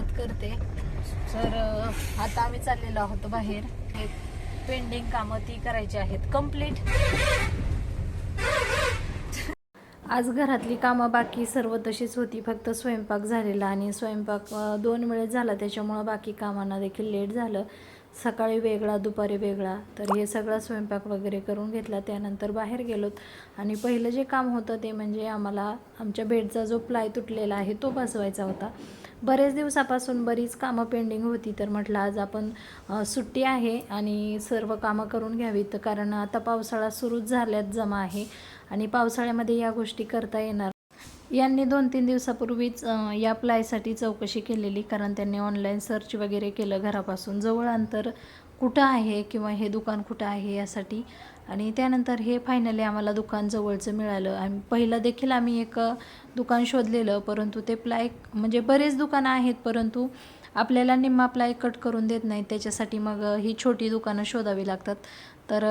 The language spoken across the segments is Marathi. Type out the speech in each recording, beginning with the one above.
स्वागत करते. तर आता आम्ही चाललेलो आहोत बाहेर. पेंडिंग कामं ती करायची आहेत. कंप्लीट आज घरातली कामं बाकी सर्व तशीच होती. फक्त स्वयंपाक झालेला आणि स्वयंपाक दोन वेळेस झाला. त्याच्यामुळं बाकी कामांना देखील लेट झालं. सकाळी वेगळा दुपारी वेगळा. तर हे सगळा स्वयंपाक वगैरे करून घेतला. त्यानंतर बाहेर गेलोत. आणि पहिलं जे काम होतं ते म्हणजे आम्हाला आमच्या बेडचा जो प्लाय तुटलेला आहे तो बसवायचा होता. बरेच दिवसापासून बरीच कामं पेंडिंग होती तर म्हटलं आज आपण सुट्टी आहे आणि सर्व कामं करून घ्यावीत कारण आता पावसाळा सुरूच झाल्यात जमा आहे आणि पावसाळ्यामध्ये या गोष्टी करता येणार. यांनी दोन तीन दिवसापूर्वीच या प्लायसाठी चौकशी केलेली कारण त्यांनी ऑनलाईन सर्च वगैरे केलं घरापासून. जवळ अंतर कुठं आहे किंवा हे दुकान कुठं आहे यासाठी आणि त्यानंतर हे फायनली आम्हाला दुकान जवळचं मिळालं. आणि पहिलं देखील आम्ही एक दुकान शोधलेलं परंतु ते प्लाय म्हणजे बरेच दुकानं आहेत परंतु आपल्याला निम्मा प्लाय कट करून देत नाही त्याच्यासाठी मग ही छोटी दुकानं शोधावी लागतात. तर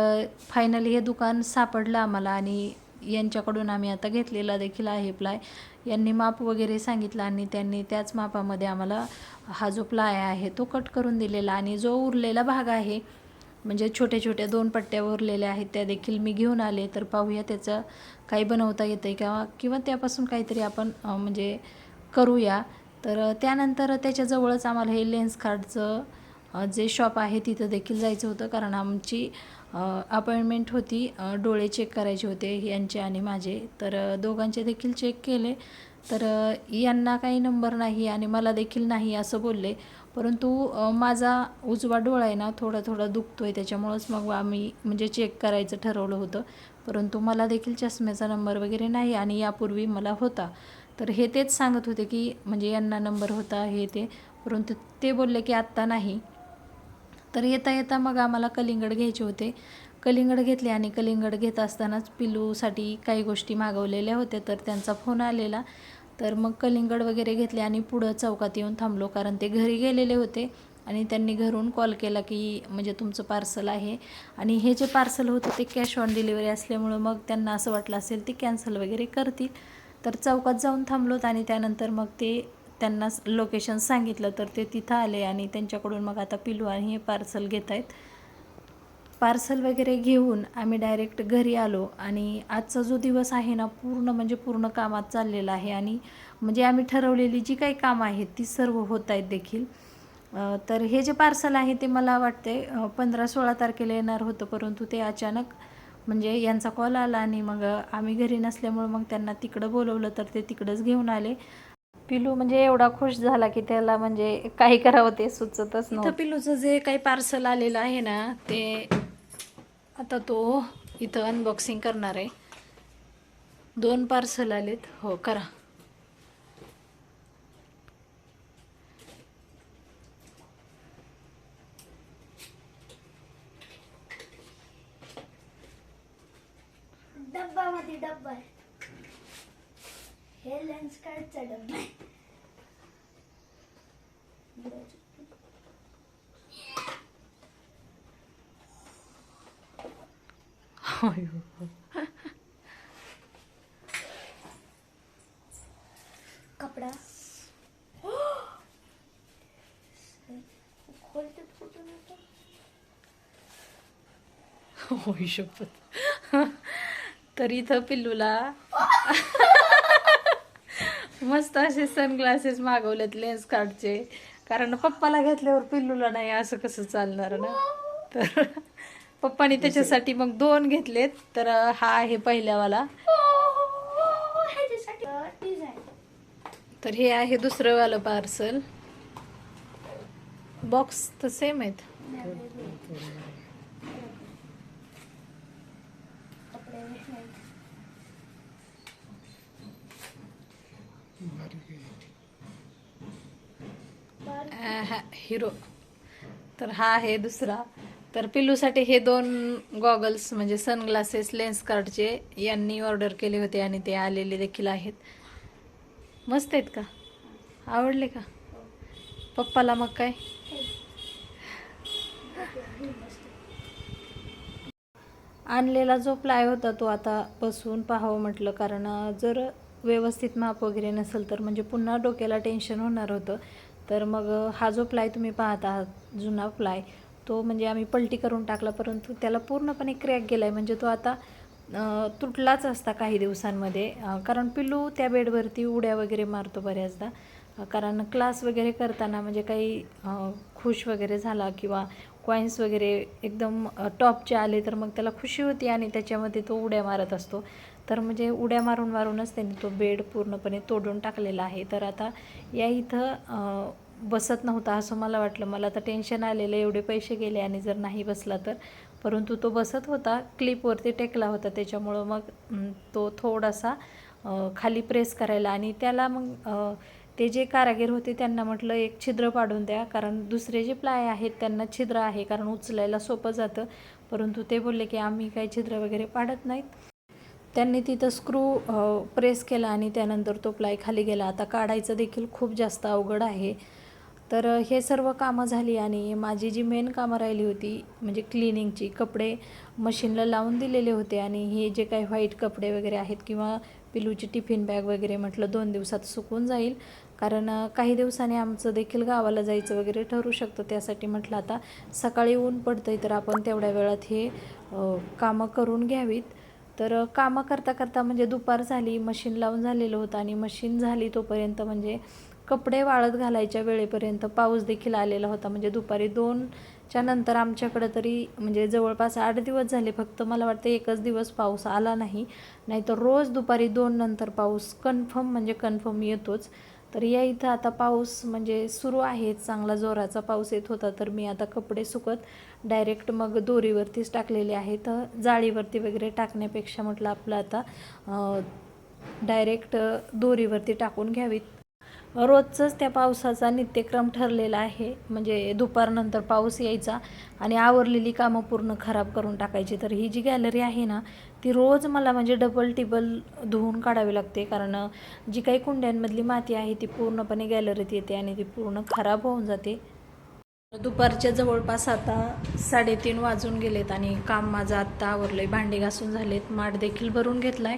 फायनली हे दुकान सापडलं आम्हाला आणि यांच्याकडून आम्ही आता घेतलेला देखील आहे प्लाय यांनी माप वगैरे सांगितलं आणि त्यांनी त्याच मापामध्ये आम्हाला हा जो प्लाय आहे तो कट करून दिलेला. आणि जो उरलेला भाग आहे म्हणजे छोट्या छोट्या दोन पट्ट्या उरलेल्या आहेत त्या देखील मी घेऊन आले. तर पाहूया त्याचं काही बनवता येतं आहे किंवा किंवा त्यापासून काहीतरी आपण म्हणजे करूया. तर त्यानंतर त्याच्याजवळच आम्हाला हे लेन्स कार्डचं जे शॉप आहे तिथं देखील जायचं होतं. कारण आमची अपॉइंटमेंट होती डोळे चेक करायचे होते यांचे आणि माझे. तर दोघांचे देखील चेक केले. तर यांना काही नंबर नाही आणि मला देखील नाही असं बोलले. परंतु माझा उजवा डोळा आहे ना थोडा थोडा दुखतो आहे त्याच्यामुळंच मग आम्ही म्हणजे चेक करायचं ठरवलं होतं. परंतु मला देखील चष्म्याचा नंबर वगैरे नाही आणि यापूर्वी मला होता. तर हे तेच सांगत होते की म्हणजे यांना नंबर होता हे ते. परंतु ते बोलले की आत्ता नाही. तर येता येता मग आम्हाला कलिंगड घ्यायचे होते. कलिंगड घेतले आणि कलिंगड घेत असतानाच पिलूसाठी काही गोष्टी मागवलेल्या होत्या. तर त्यांचा फोन आलेला. तर मग कलिंगड वगैरे घेतले आणि पुढं चौकात येऊन थांबलो कारण ते घरी गेलेले होते आणि त्यांनी घरून कॉल केला की म्हणजे तुमचं पार्सल आहे. आणि हे जे पार्सल होतं ते कॅश ऑन डिलिव्हरी असल्यामुळं मग त्यांना असं वाटलं असेल ते कॅन्सल वगैरे करतील. तर चौकात जाऊन थांबलोत आणि त्यानंतर मग ते त्यांना लोकेशन सांगितलं तर ते तिथं आले आणि त्यांच्याकडून मग आता पिलू आणि हे पार्सल घेत आहेत पार्सल वगैरे घेऊन आम्ही डायरेक्ट घरी आलो आणि आजचा जो दिवस आहे ना पूर्ण म्हणजे पूर्ण कामात चाललेला आहे आणि म्हणजे आम्ही ठरवलेली जी काही कामं आहेत ती सर्व होत आहेत देखील. तर हे जे पार्सल आहे ते मला वाटते पंधरा सोळा तारखेला येणार होतं परंतु ते अचानक म्हणजे यांचा कॉल आला आणि मग आम्ही घरी नसल्यामुळं मग त्यांना तिकडं बोलवलं तर ते तिकडंच घेऊन आले. पिलू म्हणजे एवढा खुश झाला की त्याला म्हणजे काही करावं ते सुचतच नव्हतं. पिलूचं जे काही पार्सल आलेलं आहे ना ते आता तो इथं अनबॉक्सिंग करणार आहे. दोन पार्सल आलेत. हो करा. डब्बामध्ये डब्बा हे लेन्स कार्डचा डब्बा आहे कपडा. खोलते कुठून येतो होय शपथ. तर इथं पिल्लूला मस्त असे सनग्लासेस मागवलेत लेन्स कार्डचे कारण पप्पाला घेतल्यावर पिल्लूला नाही असं कसं चालणार ना? तर पप्पानी त्याच्यासाठी मग दोन घेतलेत तर हा आहे पहिल्यावाला. ह्याच्यासाठी. डिझाईन तर हे आहे दुसरं वालं पार्सल बॉक्स तर सेम आहेत. हा हिरो. तर हा आहे दुसरा. तर पिल्लूसाठी हे दोन गॉगल्स म्हणजे सनग्लासेस लेन्स कार्डचे यांनी ऑर्डर केले होते आणि ते आलेले देखील आहेत. मस्त आहेत का? आवडले का? पप्पाला मग काय? आणलेला जो प्लाय होता तो आता बसून पाहावं म्हटलं कारण जर व्यवस्थित माप वगैरे नसेल तर म्हणजे पुन्हा डोक्याला टेन्शन होणार होतं. तर मग हा जो प्लाय तुम्ही पाहत आहात जुना प्लाय तो म्हणजे आम्ही पलटी करून टाकला परंतु त्याला पूर्णपणे क्रॅक गेला आहे म्हणजे तो आता तुटलाच असता काही दिवसांमध्ये. कारण पिल्लू त्या बेडवरती उड्या वगैरे मारतो बऱ्याचदा. कारण क्लास वगैरे करताना म्हणजे काही खुश वगैरे झाला किंवा कॉईन्स वगैरे एकदम टॉपचे आले तर मग त्याला खुशी होती आणि त्याच्यामध्ये तो उड्या मारत असतो. तर म्हणजे उड्या मारून मारूनच त्यांनी तो बेड पूर्णपणे तोडून टाकलेला आहे. तर आता या इथं बसत नव्हता असं मला वाटलं. मला तर टेन्शन आलेलं एवढे पैसे गेले आणि जर नाही बसला तर. परंतु तो बसत होता क्लिपवरती टेकला होता त्याच्यामुळं मग तो थोडासा खाली प्रेस करायला आणि त्याला मग ते जे कारागीर होते त्यांना म्हटलं एक छिद्र पाडून द्या. कारण दुसरे जे प्लाय आहेत त्यांना छिद्र आहे कारण उचलायला सोपं जातं. परंतु ते बोलले की आम्ही काही छिद्र वगैरे पाडत नाहीत. त्यांनी तिथं स्क्रू प्रेस केला आणि त्यानंतर तो प्लाय खाली गेला. आता काढायचं देखील खूप जास्त अवघड आहे. तर हे सर्व कामं झाली आणि माझी जी मेन कामं राहिली होती म्हणजे क्लिनिंगची कपडे मशीनला लावून दिलेले होते आणि हे जे काही व्हाईट कपडे वगैरे आहेत किंवा पिलूची टिफिन बॅग वगैरे म्हटलं दोन दिवसात सुकून जाईल. कारण काही दिवसांनी आमचं देखील गावाला जायचं वगैरे ठरू शकतं. त्यासाठी म्हटलं आता सकाळी ऊन पडतंय तर आपण तेवढ्या वेळात हे कामं करून घ्यावीत. तर कामं करता करता म्हणजे दुपार झाली मशीन लावून झालेलं होतं आणि मशीन झाली तोपर्यंत म्हणजे कपडे वाळत घालायच्या वेळेपर्यंत पाऊस देखील आलेला होता. म्हणजे दुपारी दोनच्या नंतर आमच्याकडं तरी म्हणजे जवळपास आठ दिवस झाले फक्त मला वाटतं एकच दिवस पाऊस आला नाही. नाहीतर रोज दुपारी दोन नंतर पाऊस कन्फर्म म्हणजे कन्फर्म येतोच. तर या इथं आता पाऊस म्हणजे सुरू आहे. चांगला जोराचा पाऊस येत होता तर मी आता कपडे सुकत डायरेक्ट मग दोरीवरतीच टाकलेले आहेत. जाळीवरती वगैरे टाकण्यापेक्षा म्हटलं आपलं आता डायरेक्ट दोरीवरती टाकून घ्यावीत. रोजचंच त्या पावसाचा नित्यक्रम ठरलेला आहे. म्हणजे दुपारनंतर पाऊस यायचा आणि आवरलेली कामं पूर्ण खराब करून टाकायची. तर ही जी गॅलरी आहे ना ती रोज मला म्हणजे डबल टिबल धुवून काढावी लागते. कारण जी काही कुंड्यांमधली माती आहे ती पूर्णपणे गॅलरीत येते आणि ती पूर्ण खराब होऊन जाते. दुपारच्या जवळपास आता साडेतीन वाजून गेलेत आणि काम माझं आत्ता आवरलं आहे भांडे घासून झालेत. माठ देखील भरून घेतला आहे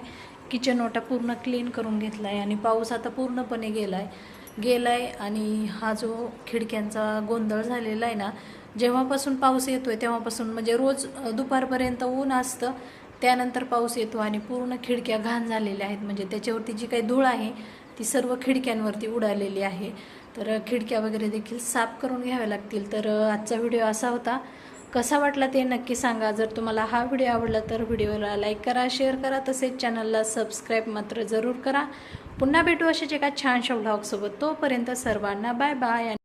किचन ओटा पूर्ण क्लीन करून घेतला आहे आणि पाऊस आता पूर्णपणे गेला आहे गेला आहे आणि हा जो खिडक्यांचा गोंधळ झालेला आहे ना जेव्हापासून पाऊस येतो आहे तेव्हापासून म्हणजे रोज दुपारपर्यंत ऊन असतं त्यानंतर पाऊस येतो आणि पूर्ण खिडक्या घाण झालेल्या आहेत. म्हणजे त्याच्यावरती जी काही धूळ आहे ती सर्व खिडक्यांवरती उडालेली आहे. तर खिडक्या वगैरे देखील साफ करून घ्याव्या लागतील. तर आजचा व्हिडिओ असा होता. कसा वाटला ते नक्की सांगा. जर तुम्हाला हा व्हिडिओ आवडला तर व्हिडिओला लाईक करा शेअर करा तसेच चॅनलला सबस्क्राईब मात्र जरूर करा. पुन्हा भेटू अशाच एका छानशा व्लॉगसोबत तोपर्यंत सर्वांना बाय बाय